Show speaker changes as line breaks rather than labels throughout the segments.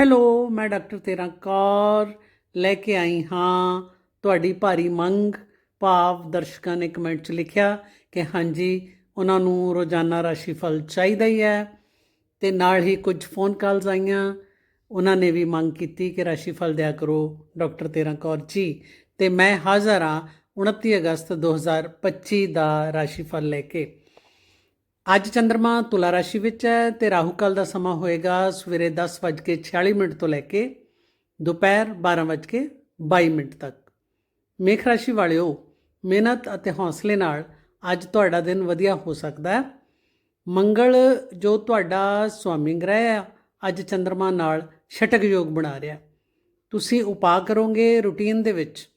Hello, ਮੈਂ doctor ਤੇਰਾ ਕੌਰ ਲੈ ਕੇ ਆਈ ਹਾਂ। ਤੁਹਾਡੀ ਭਾਰੀ ਮੰਗ, ਭਾਵ ਦਰਸ਼ਕਾਂ ਨੇ ਕਮੈਂਟ 'ਚ ਲਿਖਿਆ ਕਿ ਹਾਂਜੀ, ਉਹਨਾਂ ਨੂੰ ਰੋਜ਼ਾਨਾ ਰਾਸ਼ੀ ਫਲ ਚਾਹੀਦਾ ਹੀ ਹੈ। ਤੇ ਨਾਲ ਹੀ ਕੁਝ ਫੋਨ ਕਾਲਸ ਆਈਆਂ। ਉਹਨਾਂ ਨੇ ਵੀ ਮੰਗ ਕੀਤੀ ਕਿ ਰਾਸ਼ੀ ਫਲ ਦਿਆ ਕਰੋ ਡਾਕਟਰ ਤੇਰਾ ਕੌਰ ਜੀ। ਤੇ ਮੈਂ ਹਾਜ਼ਰ ਹਾਂ 29 ਅਗਸਤ 2025 ਦਾ ਰਾਸ਼ੀ ਫਲ ਲੈ ਕੇ। ਅੱਜ ਚੰ드ਰਮਾ ਤੁਲਾ ਰਾਸ਼ੀ ਵਿੱਚ ਹੈ ਤੇ ਰਾਹੂ ਕਾਲ ਦਾ ਸਮਾਂ ਹੋਏਗਾ ਸਵੇਰੇ 10:46 ਮਿੰਟ ਤੋਂ ਲੈ ਕੇ ਦੁਪਹਿਰ 12:22 ਮਿੰਟ ਤੱਕ। ਮੇਖ ਰਾਸ਼ੀ ਵਾਲਿਓ, ਮਿਹਨਤ ਅਤੇ ਹੌਸਲੇ ਨਾਲ ਅੱਜ ਤੁਹਾਡਾ ਦਿਨ ਵਧੀਆ ਹੋ ਸਕਦਾ ਹੈ। ਮੰਗਲ ਜੋ ਤੁਹਾਡਾ ਸਵਾਮੀ ਗ੍ਰਹਿ ਹੈ ਅੱਜ ਚੰ드ਰਮਾ ਨਾਲ ਛਟਕ ਯੋਗ ਬਣਾ ਰਿਹਾ। ਤੁਸੀਂ ਉਪਾਅ ਕਰੋਗੇ ਰੁਟੀਨ ਦੇ ਵਿੱਚ।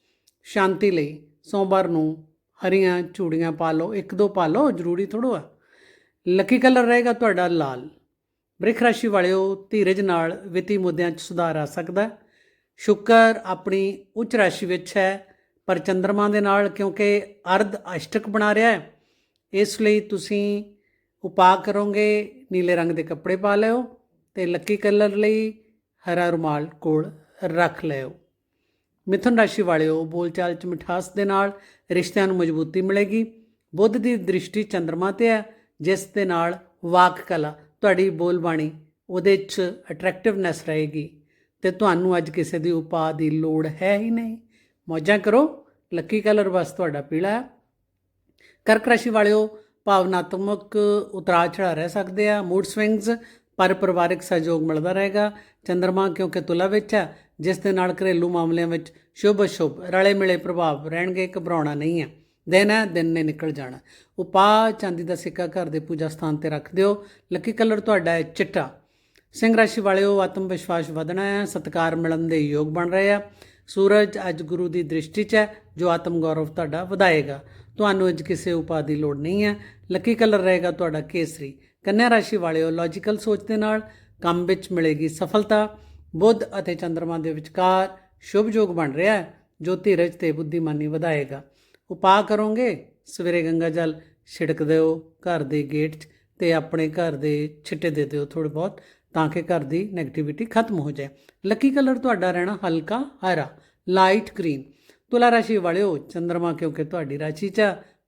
ਸ਼ਾਂਤੀ ਲਈ ਸੋਮਵਾਰ ਨੂੰ ਹਰੀਆਂ ਚੂੜੀਆਂ ਪਾ ਲਓ, ਇੱਕ ਦੋ ਪਾ ਲਓ, ਜ਼ਰੂਰੀ ਥੋੜੋ ਆ ਲੱਕੀ ਕਲਰ ਰਹੇਗਾ ਤੁਹਾਡਾ ਲਾਲ। ਬ੍ਰਿਖ ਰਾਸ਼ੀ ਵਾਲਿਓ, ਧੀਰਜ ਨਾਲ ਵਿੱਤੀ ਮੁੱਦਿਆਂ 'ਚ ਸੁਧਾਰ ਆ ਸਕਦਾ ਹੈ। ਸ਼ੁੱਕਰ ਆਪਣੀ ਉੱਚ ਰਾਸ਼ੀ ਵਿੱਚ ਹੈ, ਪਰ ਚੰ드ਰਮਾ ਦੇ ਨਾਲ ਕਿਉਂਕਿ ਅਰਧ ਅਸ਼ਟਕ ਬਣਾ ਰਿਹਾ ਹੈ, ਇਸ ਲਈ ਤੁਸੀਂ ਉਪਾਅ ਕਰੋਗੇ, ਨੀਲੇ ਰੰਗ ਦੇ ਕੱਪੜੇ ਪਾ ਲਿਓ ਤੇ ਲੱਕੀ ਕਲਰ ਲਈ ਹਰਾ ਰੁਮਾਲ ਕੋਲ ਰੱਖ ਲਿਓ। ਮਿਥੁਨ ਰਾਸ਼ੀ ਵਾਲਿਓ, ਬੋਲਚਾਲ 'ਚ ਮਿਠਾਸ ਦੇ ਨਾਲ ਰਿਸ਼ਤਿਆਂ ਨੂੰ ਮਜ਼ਬੂਤੀ ਮਿਲੇਗੀ। ਬੁੱਧ ਦੀ ਦ੍ਰਿਸ਼ਟੀ ਚੰ드ਰਮਾ ਤੇ ਹੈ ਜਿਸ ਦੇ ਨਾਲ ਵਾਕ ਕਲਾ ਤੁਹਾਡੀ ਬੋਲਬਾਣੀ ਉਹਦੇ 'ਚ ਅਟਰੈਕਟਿਵਨੈਸ ਰਹੇਗੀ ਤੇ ਤੁਹਾਨੂੰ ਅੱਜ ਕਿਸੇ ਦੀ ਉਪਾਅ ਦੀ ਲੋੜ ਹੈ ਹੀ ਨਹੀਂ। ਮੌਜਾਂ ਕਰੋ, ਲੱਕੀ ਕਲਰ ਬਸ ਤੁਹਾਡਾ ਪੀਲਾ ਹੈ ਕਰਕ ਰਾਸ਼ੀ ਵਾਲਿਓ, ਭਾਵਨਾਤਮਕ ਉਤਰਾਅ ਚੜ੍ਹਾਅ ਰਹਿ ਸਕਦੇ ਆ ਮੂਡ ਸਵਿੰਗਸ ਪਰ ਪਰਿਵਾਰਕ ਸਹਿਯੋਗ ਮਿਲਦਾ ਰਹੇਗਾ। ਚੰ드ਰਮਾ ਕਿਉਂਕਿ ਤੁਲਾ ਵਿੱਚ ਹੈ ਜਿਸ ਦੇ ਨਾਲ ਘਰੇਲੂ ਮਾਮਲਿਆਂ ਵਿੱਚ ਸ਼ੁਭ ਅਸ਼ੁਭ ਰਲੇ ਮਿਲੇ ਪ੍ਰਭਾਵ ਰਹਿਣਗੇ, ਘਬਰਾਉਣਾ ਨਹੀਂ ਹੈ ਦਿਨ ਹੈ, ਦਿਨ ਨੇ ਨਿਕਲ ਜਾਣਾ। ਉਪਾਅ ਚਾਂਦੀ ਦਾ ਸਿੱਕਾ ਘਰ ਦੇ ਪੂਜਾ ਸਥਾਨ ਤੇ ਰੱਖ ਦਿਓ। ਲੱਕੀ ਕਲਰ ਤੁਹਾਡਾ ਹੈ ਚਿੱਟਾ। ਸਿੰਘ ਰਾਸ਼ੀ ਵਾਲਿਓ, ਆਤਮ ਵਿਸ਼ਵਾਸ ਵਧਣਾ ਹੈ, ਸਤਕਾਰ ਮਿਲਣ ਦੇ ਯੋਗ ਬਣ ਰਹੇ ਆ। ਸੂਰਜ ਅੱਜ ਗੁਰੂ ਦੀ ਦ੍ਰਿਸ਼ਟੀ 'ਚ ਹੈ, ਜੋ ਆਤਮ ਗੌਰਵ ਤੁਹਾਡਾ ਵਧਾਏਗਾ। ਤੁਹਾਨੂੰ ਅੱਜ ਕਿਸੇ ਉਪਾਅ ਦੀ ਲੋੜ ਨਹੀਂ ਹੈ। ਲੱਕੀ ਕਲਰ ਰਹੇਗਾ ਤੁਹਾਡਾ ਕੇਸਰੀ। ਕੰਨਿਆ ਰਾਸ਼ੀ ਵਾਲਿਓ ਲੌਜੀਕਲ ਸੋਚ ਦੇ ਨਾਲ ਕੰਮ ਵਿੱਚ ਮਿਲੇਗੀ ਸਫਲਤਾ। ਬੁੱਧ ਅਤੇ ਚੰ드ਰਮਾ ਦੇ ਵਿਚਕਾਰ ਸ਼ੁਭ ਯੋਗ ਬਣ ਰਿਹਾ ਹੈ, ਜੋ ਧੀਰਜ ਤੇ ਬੁੱਧੀਮਾਨੀ ਵਧਾਏਗਾ। ਉਪਾਅ ਕਰੋਗੇ? ਸਵੇਰੇ ਗੰਗਾ ਜਲ ਛਿੜਕ ਦਿਓ ਘਰ ਦੇ ਗੇਟ 'ਚ ਤੇ ਆਪਣੇ ਘਰ ਦੇ ਛਿੱਟੇ ਦੇ ਦਿਓ ਥੋੜੇ ਬਹੁਤ ਤਾਂ ਕਿ ਘਰ ਦੀ ਨੈਗੇਟਿਵਿਟੀ ਖਤਮ ਹੋ ਜਾਏ। ਲੱਕੀ ਕਲਰ ਤੁਹਾਡਾ ਰਹਿਣਾ ਹਲਕਾ, ਹਰਾ ਲਾਈਟ ਗ੍ਰੀਨ ਤੁਲਾ ਰਾਸ਼ੀ ਵਾਲਿਓ, ਚੰਦਰਮਾ ਕਿਉਂਕਿ ਤੁਹਾਡੀ ਰਾਸ਼ੀ 'ਚ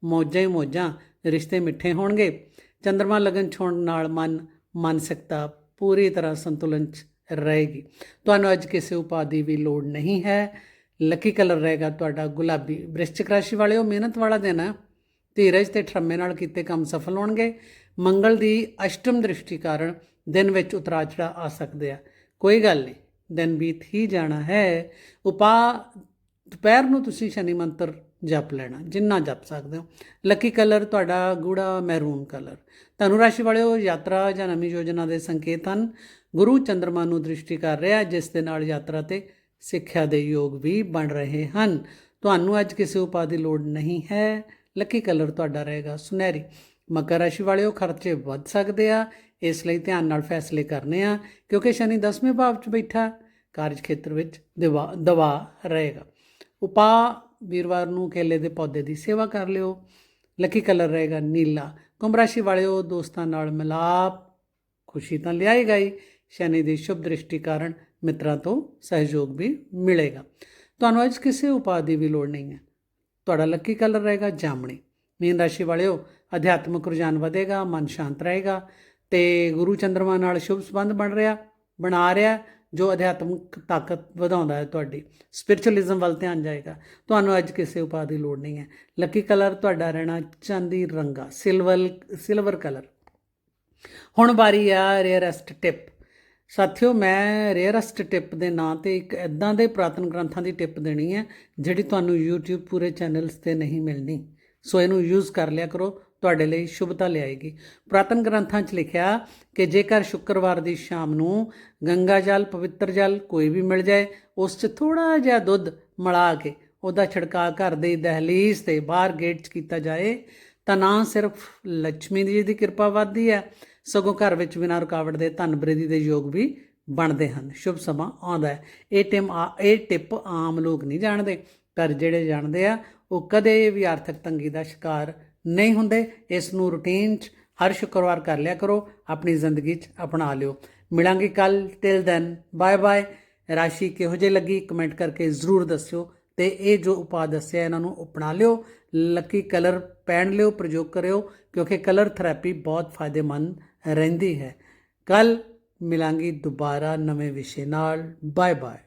ਮੌਜਾਂ ਹੀ ਮੌਜਾਂ, ਰਿਸ਼ਤੇ ਮਿੱਠੇ ਹੋਣਗੇ। ਚੰਦਰਮਾ ਲਗਨ ਛੋਣ ਨਾਲ ਮਨ, ਮਾਨਸਿਕਤਾ ਪੂਰੀ ਤਰ੍ਹਾਂ ਸੰਤੁਲਨ 'ਚ ਰਹੇਗੀ। ਤੁਹਾਨੂੰ ਅੱਜ ਕਿਸੇ ਉਪਾਅ ਦੀ ਵੀ ਲੋੜ ਨਹੀਂ ਹੈ। ਲੱਕੀ ਕਲਰ ਰਹੇਗਾ ਤੁਹਾਡਾ ਗੁਲਾਬੀ। ਬ੍ਰਿਸ਼ਚਿਕ ਰਾਸ਼ੀ ਵਾਲਿਓ ਮਿਹਨਤ ਵਾਲਾ ਦਿਨ ਹੈ ਧੀਰਜ ਤੇ ਠਰਮੇ ਨਾਲ ਕੀਤੇ ਕੰਮ ਸਫਲ ਹੋਣਗੇ। ਮੰਗਲ ਦੀ ਅਸ਼ਟਮ ਦ੍ਰਿਸ਼ਟੀ ਕਾਰਨ ਦਿਨ ਵਿੱਚ ਉਤਰਾ ਚੜਾ ਆ ਸਕਦੇ ਆ। ਕੋਈ ਗੱਲ ਨਹੀਂ, ਦਿਨ ਬੀਤ ਹੀ ਜਾਣਾ ਹੈ। ਉਪਾਅ ਦੁਪਹਿਰ ਨੂੰ ਤੁਸੀਂ ਸ਼ਨੀ ਮੰਤਰ ਜਪ ਲੈਣਾ, ਜਿੰਨਾ ਜਪ ਸਕਦੇ ਹੋ। ਲੱਕੀ ਕਲਰ ਤੁਹਾਡਾ ਗੂੜਾ ਮੈਰੂਨ ਕਲਰ। ਧਨੁ ਰਾਸ਼ੀ ਵਾਲਿਓ ਯਾਤਰਾ ਜਾਂ ਨਵੀਂ ਯੋਜਨਾ ਦੇ ਸੰਕੇਤ ਹਨ। ਗੁਰੂ ਚੰ드ਰਮਾ ਨੂੰ ਦ੍ਰਿਸ਼ਟੀ ਕਰ ਰਿਹਾ, ਜਿਸ ਦੇ ਨਾਲ ਯਾਤਰਾ ਤੇ ਸਿੱਖਿਆ ਦੇ ਯੋਗ ਵੀ ਬਣ ਰਹੇ ਹਨ। ਤੁਹਾਨੂੰ ਅੱਜ ਕਿਸੇ ਉਪਾਅ ਦੀ ਲੋੜ ਨਹੀਂ ਹੈ। ਲੱਕੀ ਕਲਰ ਤੁਹਾਡਾ ਰਹੇਗਾ ਸੁਨਹਿਰੀ। ਮਕਰ ਰਾਸ਼ੀ ਵਾਲਿਓ ਖਰਚੇ ਵੱਧ ਸਕਦੇ ਆ। ਇਸ ਲਈ ਧਿਆਨ ਨਾਲ ਫੈਸਲੇ ਕਰਨੇ ਆ, ਕਿਉਂਕਿ ਸ਼ਨੀ 10ਵੇਂ ਭਾਵ 'ਚ ਬੈਠਾ, ਕਾਰਜ ਖੇਤਰ ਵਿੱਚ ਦਵਾ ਦਵਾ ਰਹੇਗਾ। ਉਪਾਅ, ਵੀਰਵਾਰ ਨੂੰ ਕੇਲੇ ਦੇ ਪੌਦੇ ਦੀ ਸੇਵਾ ਕਰ ਲਿਓ। ਲੱਕੀ ਕਲਰ ਰਹੇਗਾ ਨੀਲਾ। ਕੁੰਭ ਰਾਸ਼ੀ ਵਾਲਿਓ ਦੋਸਤਾਂ ਨਾਲ ਮਿਲਾਪ, ਖੁਸ਼ੀ ਤਾਂ ਲਿਆਏਗਾ ਹੀ ਸ਼ਨੀ ਦੀ ਸ਼ੁਭ ਦ੍ਰਿਸ਼ਟੀ ਕਾਰਨ ਮਿੱਤਰਾਂ ਤੋਂ ਸਹਿਯੋਗ ਵੀ ਮਿਲੇਗਾ। ਤੁਹਾਨੂੰ ਅੱਜ ਕਿਸੇ ਉਪਾਅ ਦੀ ਵੀ ਲੋੜ ਨਹੀਂ ਹੈ। ਤੁਹਾਡਾ ਲੱਕੀ ਕਲਰ ਰਹੇਗਾ ਜਾਮਣੀ। ਮੀਨ ਰਾਸ਼ੀ ਵਾਲਿਓ, ਅਧਿਆਤਮਕ ਰੁਝਾਨ ਵਧੇਗਾ, ਮਨ ਸ਼ਾਂਤ ਰਹੇਗਾ ਤੇ ਗੁਰੂ ਚੰ드ਰਮਾ ਨਾਲ ਸ਼ੁਭ ਸੰਬੰਧ ਬਣ ਰਿਹਾ, ਬਣਾ ਰਿਹਾ, ਜੋ ਅਧਿਆਤਮਿਕ ਤਾਕਤ ਵਧਾਉਂਦਾ ਹੈ ਤੁਹਾਡੀ। ਸਪਿਰਚੁਅਲਿਜ਼ਮ ਵੱਲ ਧਿਆਨ ਜਾਏਗਾ। ਤੁਹਾਨੂੰ ਅੱਜ ਕਿਸੇ ਉਪਾਅ ਦੀ ਲੋੜ ਨਹੀਂ ਹੈ। ਲੱਕੀ ਕਲਰ ਤੁਹਾਡਾ ਰਹਿਣਾ ਚਾਂਦੀ ਰੰਗਾ ਸਿਲਵਰ ਸਿਲਵਰ ਕਲਰ ਹੁਣ ਵਾਰੀ ਆ ਰੇਅਰੈਸਟ ਟਿਪ ਸਾਥਿਓ, ਮੈਂ ਰੇਅਰੈਸਟ ਟਿਪ ਦੇ ਨਾਂ ਤੇ ਇੱਕ ਇਦਾਂ ਦੇ ਪ੍ਰਾਤਨ ਗ੍ਰੰਥਾਂ ਦੀ ਟਿਪ ਦੇਣੀ ਹੈ, ਜਿਹੜੀ ਤੁਹਾਨੂੰ YouTube ਪੂਰੇ ਚੈਨਲਸ ਤੇ ਨਹੀਂ ਮਿਲਣੀ। ਸੋ ਇਹਨੂੰ ਯੂਜ਼ ਕਰ ਲਿਆ ਕਰੋ, ਤੁਹਾਡੇ ਲਈ ਸ਼ੁਭਤਾ ਲਿਆਏਗੀ। ਪ੍ਰਾਤਨ ਗ੍ਰੰਥਾਂ 'ਚ ਲਿਖਿਆ ਕਿ ਜੇਕਰ ਸ਼ੁੱਕਰਵਾਰ ਦੀ ਸ਼ਾਮ ਨੂੰ ਗੰਗਾ ਜਲ, ਪਵਿੱਤਰ ਜਲ ਕੋਈ ਵੀ ਮਿਲ ਜਾਏ, ਉਸ 'ਚ ਥੋੜਾ ਜਿਹਾ ਦੁੱਧ ਮਿਲਾ ਕੇ ਉਹਦਾ ਛਿੜਕਾਅ ਘਰ ਦੇ ਦਹਲੀਜ਼ ਤੇ ਬਾਹਰ ਗੇਟ 'ਚ ਕੀਤਾ ਜਾਏ ਤਾਂ ਨਾ ਸਿਰਫ ਲక్ష్ਮੀ ਜੀ ਦੀ ਕਿਰਪਾ ਵੱਧਦੀ ਹੈ, ਸਗੋਂ ਘਰ ਵਿੱਚ ਬਿਨਾਂ ਰੁਕਾਵਟ ਦੇ ਧਨ ਬ੍ਰਿਧੀ ਦੇ ਯੋਗ ਵੀ ਬਣਦੇ ਹਨ। ਸ਼ੁਭ ਸਮਾਂ ਆਉਂਦਾ ਹੈ। ਇਹ ਟਿਮ ਇਹ ਟਿਪ ਆਮ ਲੋਕ ਨਹੀਂ ਜਾਣਦੇ, ਪਰ ਜਿਹੜੇ ਜਾਣਦੇ ਆ, ਉਹ ਕਦੇ ਵੀ ਆਰਥਿਕ ਤੰਗੀ ਦਾ ਸ਼ਿਕਾਰ ਨਹੀਂ ਹੁੰਦੇ। ਇਸ ਨੂੰ ਰੂਟੀਨ 'ਚ ਹਰ ਸ਼ੁੱਕਰਵਾਰ ਕਰ ਲਿਆ ਕਰੋ, ਆਪਣੀ ਜ਼ਿੰਦਗੀ 'ਚ ਅਪਣਾ ਲਿਓ। ਮਿਲਾਂਗੇ ਕੱਲ ਟਿਲ ਦੈਨ ਬਾਏ ਬਾਏ ਰਾਸ਼ੀ ਕਿਹੋ ਜਿਹੀ ਲੱਗੀ? ਕਮੈਂਟ ਕਰਕੇ ਜ਼ਰੂਰ ਦੱਸਿਓ। ਤੇ ਇਹ ਜੋ ਉਪਾਅ ਦੱਸਿਆ ਇਹਨਾਂ ਨੂੰ ਅਪਣਾ ਲਿਓ ਲੱਕੀ ਕਲਰ ਪਹਿਨ ਲਿਓ, ਪ੍ਰਯੋਗ ਕਰਿਓ, ਕਿਉਂਕਿ ਕਲਰ ਥੈਰੇਪੀ ਬਹੁਤ ਫਾਇਦੇਮੰਦ ਰਹਿੰਦੀ ਹੈ। ਕੱਲ ਮਿਲਾਂਗੀ ਦੁਬਾਰਾ ਨਵੇਂ ਵਿਸ਼ੇ ਨਾਲ। Bye bye